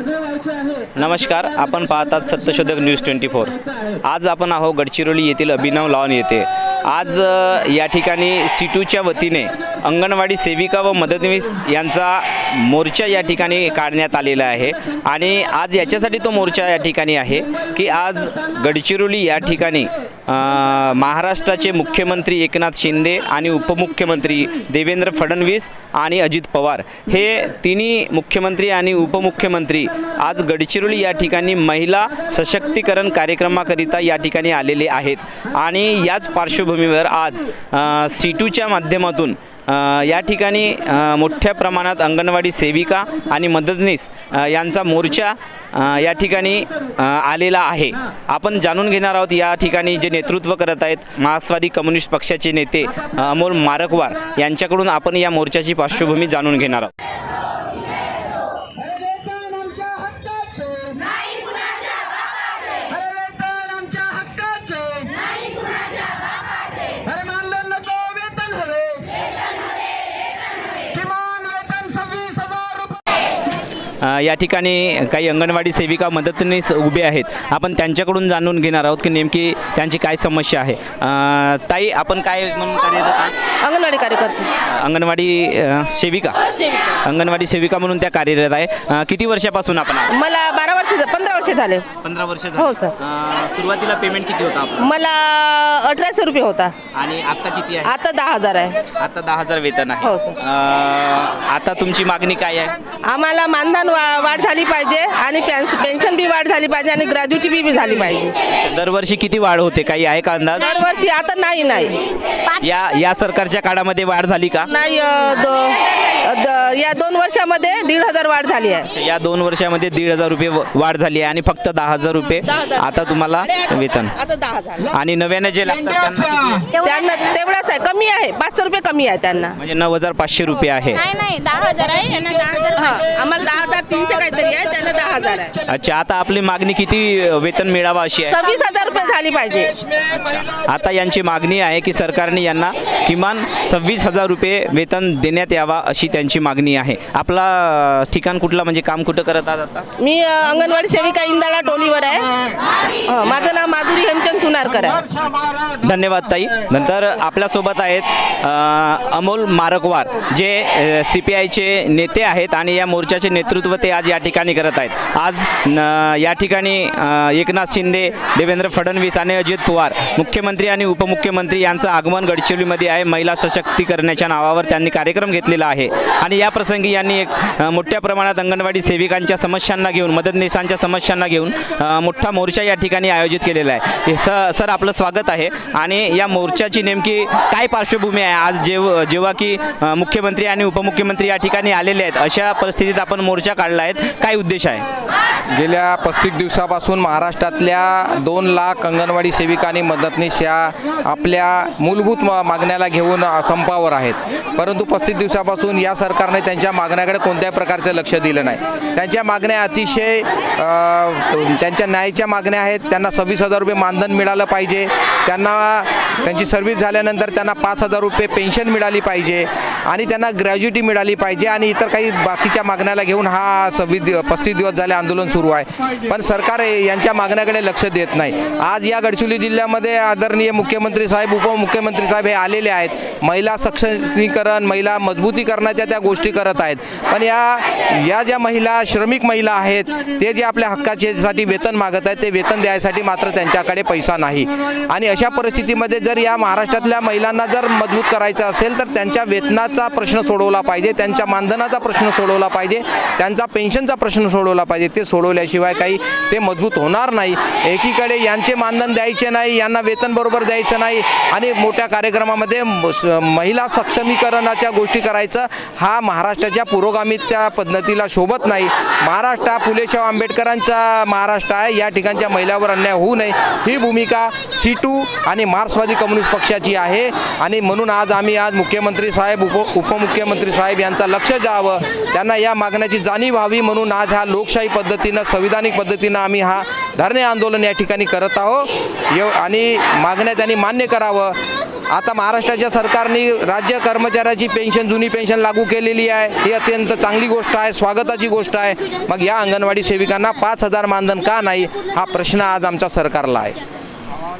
नमस्कार आपण पाहतात सत्यशोधक न्यूज ट्वेंटी फोर. आज आपण आहो गडचिरोली येथील अभिनव लॉन येथे. आज या ठिकाणी सिटूच्या वतीने अंगणवाडी सेविका व मदतनीस यांचा मोर्चा या ठिकाणी काढण्यात आलेला आहे. आणि आज याच्यासाठी तो मोर्चा या ठिकाणी आहे की आज गडचिरोली या ठिकाणी महाराष्ट्राचे मुख्यमंत्री एकनाथ शिंदे आणि उपमुख्यमंत्री देवेंद्र फडणवीस आणि अजित पवार हे तिन्ही मुख्यमंत्री आणि उपमुख्यमंत्री आज गडचिरोली या ठिकाणी महिला सशक्तीकरण कार्यक्रमाकरिता या ठिकाणी आलेले आहेत. आणि याच पार्श्वभूमीवर आज सी सीटूच्या माध्यमातून या ठिकाणी मोठ्या प्रमाणात अंगणवाडी सेविका आणि मदतनीस यांचा मोर्चा या ठिकाणी आलेला आहे. आपण जाणून घेणार आहोत या ठिकाणी जे नेतृत्व करत आहेत मार्क्सवादी कम्युनिस्ट पक्षाचे नेते अमोल मारकवार. यांच्याकडून आपण या मोर्चाची पार्श्वभूमी जाणून घेणार आहोत. या ठिकाणी काही अंगणवाडी सेविका मदतनीस उभे आहेत. आपण त्यांच्याकडून जाणून घेणार आहोत की नेमकी त्यांची काय समस्या आहे. ताई आपण काय म्हणून कार्यरत आहात अंगणवाडी कार्यकर्ते. अंगणवाडी सेविका? अंगणवाडी सेविका म्हणून त्या कार्यरत आहे. किती वर्षापासून आपण? मला बारा वर्ष पंधरा वर्ष झाले. पंधरा वर्ष. हो, सर. सुरुवातीला पेमेंट किती होता मला अठराशे रुपये होता. आणि आता किती आहे? आता दहा हजार आहे. आता दहा हजार वेतन आहे. हो, सर. आता तुमची मागणी काय आहे? आम्हाला मानधन वा वाढ झाली पाहिजे आणि पेन्स पेन्शन बी वाढ झाली पाहिजे आणि ग्रॅज्युटी बी बी झाली पाहिजे. दरवर्षी किती वाढ होते? काही आहे का अंदाज? दरवर्षी आता नाही नाही. या या सरकारच्या काळामध्ये वाढ झाली का? नाही अ, दो- द- या दोन वर्षामध्ये दीड हजार वाढ झाली आहे. अच्छा, या दोन वर्षामध्ये दीड हजार रुपये व- वाढ झाली आहे आणि फक्त दहा हजार रुपये. आता तुम्हाला वेतन. आता दहा हजार आणि नव्याने जे लागतात त्यांना किती? त्यांना तेवढाच आहे. कमी आहे. पाचशे रुपये कमी आहे त्यांना. म्हणजे नऊ हजार पाचशे रुपये आहे. नाही नाही. दहा हजार आहे यांना दहा हजार हा आम्हाला दहा हजार तीनशे काहीतरी आहे त्यांना दहा हजार आहे. अच्छा आता आपली मागणी किती वेतन मिळावं अशी आहे? सव्वीस हजार रुपये झाली पाहिजे. आता यांची मागणी आहे की सरकारने यांना किमान सव्वीस हजार रुपये वेतन देण्यात यावा अशी त्यांची मागणी आहे. आपला अ, ठिकाण कुठलं म्हणजे काम कुठं करत आहात आता? मी अ, अंगणवाडी सेविका इंदाळा टोलीवर आहे. माझं नाव माधुरी हेमचंद चुनारकर आहे. धन्यवाद ताई. नंतर आपल्यासोबत आहेत अ, अमोल मारकवार जे सी पी आयचे नेते आहेत आणि या मोर्चाचे नेतृत्व ते आज या ठिकाणी करत आहेत. आज या ठिकाणी एकनाथ शिंदे देवेंद्र फडणवीस आणि अजित पवार मुख्यमंत्री आणि उपमुख्यमंत्री यांचं आगमन गडचिरोलीमध्ये आहे. महिला सशक्तीकरणाच्या नावावर त्यांनी कार्यक्रम घेतलेला आहे. आणि या प्रसंगी यांनी एक मोठ्या प्रमाणात अंगणवाडी सेविकांच्या समस्यांना घेऊन मदतनीसांच्या समस्यांना घेऊन मोठा मोर्चा या ठिकाणी आयोजित केलेला आहे. स सर आपलं स्वागत आहे. आणि या मोर्चाची नेमकी काय पार्श्वभूमी आहे? आज जेव जेव्हा की मुख्यमंत्री आणि उपमुख्यमंत्री या ठिकाणी आलेले आहेत. अशा परिस्थितीत आपण मोर्चा काढला आहे. काय उद्देश आहे? गेल्या पस्तीस दिवसापासून महाराष्ट्रातल्या दोन लाख अंगणवाडी सेविका आणि मदतनीस या आपल्या मूलभूत मा- मागण्याला घेऊन संपावर आहेत. परंतु पस्तीस दिवसापासून या सरकारने त्यांच्या मागण्याकडे कोणत्याही प्रकारचं लक्ष दिलं नाही. त्यांच्या मागण्या अतिशय त्यांच्या न्यायाच्या मागण्या आहेत. त्यांना सव्वीस हजार रुपये मानधन मिळालं पाहिजे. त्यांना त्यांची सर्व्हिस झाल्यानंतर त्यांना पाच हजार रुपये पेन्शन मिळाली पाहिजे. आणि त्यांना ग्रॅज्युटी मिळाली पाहिजे आणि इतर काही बाकीच्या मागण्याला घेऊन हा सव्वीस पस्तीस दिवस झाले आंदोलन सुरू आहे. पण सरकार यांच्या मागण्याकडे लक्ष देत नाही. आज या गडचिरोली जिल्ह्यामध्ये आदरणीय मुख्यमंत्री साहेब उपमुख्यमंत्री साहेब हे आलेले आहेत. महिला सक्षमीकरण महिला मजबूतीकरणाच्या त्या गोष्टी करत आहेत. पण या या ज्या महिला श्रमिक महिला आहेत ते जे आपल्या हक्काच्यासाठी वेतन मागत आहेत ते वेतन द्यायसाठी मात्र त्यांच्याकडे पैसा नाही. आणि अशा परिस्थितीमध्ये जर या महाराष्ट्रातल्या महिलांना जर मजबूत करायचं असेल तर त्यांच्या वेतनाचा प्रश्न सोडवला पाहिजे त्यांच्या मानधनाचा प्रश्न सोडवला पाहिजे त्यांचा पेन्शनचा प्रश्न सोडवला पाहिजे. ते सोडवल्याशिवाय काही ते मजबूत होणार नाही. एकीकडे यांचे मानधन द्यायचे नाही यांना वेतन बरोबर द्यायचं नाही. आणि मोठ्या कार्यक्रमामध्ये महिला सक्षमीकरणाच्या गोष्टी करायचं. हा महाराष्ट्राच्या पुरोगामीच्या पद्धतीला शोभत नाही. महाराष्ट्र हा फुलेशाह आंबेडकरांचा महाराष्ट्र आहे. या ठिकाणच्या महिलावर अन्याय होऊ नये. ही भूमिका सीटू आणि मार्क्सवादी कम्युनिस्ट पक्षाची आहे. आणि म्हणून आज आम्ही आज मुख्यमंत्री साहेब उप उपमुख्यमंत्री साहेब यांचा लक्ष द्यावं. त्यांना या मागण्याची जाणीव व्हावी. म्हणून आज ह्या लोकशाही पद्धतीनं संविधानिक पद्धतीनं आम्ही हा धरणे आंदोलन या ठिकाणी करत आहोत. आणि मागण्या त्यांनी मान्य करावं. आता महाराष्ट्राच्या सरकारने राज्य कर्मचाऱ्याची पेन्शन जुनी पेन्शन लागू केलेली आहे. ही अत्यंत चांगली गोष्ट आहे स्वागताची गोष्ट आहे. मग या अंगणवाडी सेविकांना पाच हजार मानधन का नाही? हा प्रश्न आज आमच्या सरकारला आहे.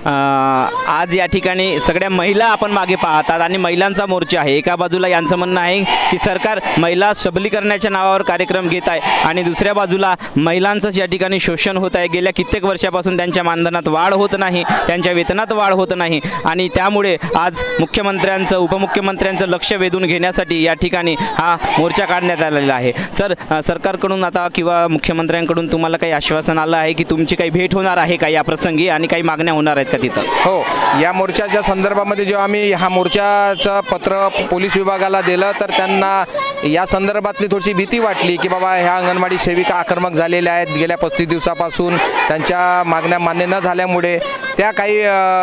आज या ठिकाणी सगळ्या महिला आपण मागे पाहतात आणि महिलांचा मोर्चा आहे. एका बाजूला यांचं म्हणणं आहे की सरकार महिला सबलीकरणाच्या नावावर कार्यक्रम घेत आहे आणि दुसऱ्या बाजूला महिलांचंच या ठिकाणी शोषण होत आहे. गेल्या कित्येक वर्षापासून त्यांच्या मानधनात वाढ होत नाही त्यांच्या वेतनात वाढ होत नाही आणि त्यामुळे आज मुख्यमंत्र्यांचं उपमुख्यमंत्र्यांचं लक्ष वेधून घेण्यासाठी या ठिकाणी हा मोर्चा काढण्यात आलेला आहे. सर सरकारकडून आता किंवा मुख्यमंत्र्यांकडून तुम्हाला काही आश्वासन आलं आहे की तुमची काही भेट होणार आहे का या प्रसंगी आणि काही मागण्या होणार आहेत? का तिथं हो या मोर्चाच्या संदर्भामध्ये जेव्हा आम्ही हा मोर्चाचं पत्र पोलीस विभागाला दिलं तर त्यांना या संदर्भातली थोडीशी भीती वाटली की बाबा ह्या अंगणवाडी सेविका आक्रमक झालेल्या आहेत. गेल्या पस्तीस दिवसापासून त्यांच्या मागण्या मान्य न झाल्यामुळे त्या काही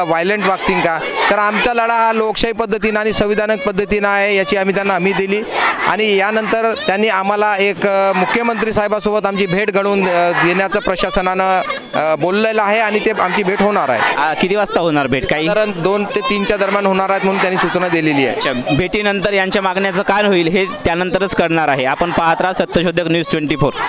व्हायलंट वागतील का? तर आमचा लढा हा लोकशाही पद्धतीनं आणि संविधानिक पद्धतीनं आहे याची आम्ही त्यांना हमी दिली. आणि यानंतर त्यांनी आम्हाला एक मुख्यमंत्री साहेबासोबत आमची भेट घडवून देण्याचं प्रशासनानं बोललेलं आहे आणि ते आमची भेट होणार आहे. किती वाजता होणार भेट? काही? साधारण दोन ते तीनच्या दरम्यान होणार आहेत म्हणून त्यांनी सूचना दिलेली आहे. भेटीनंतर यांच्या मागण्याचं काय होईल हे त्यानंतरच करणार आहे. आपण पाहत राहा सत्यशोधक न्यूज ट्वेंटी फोर.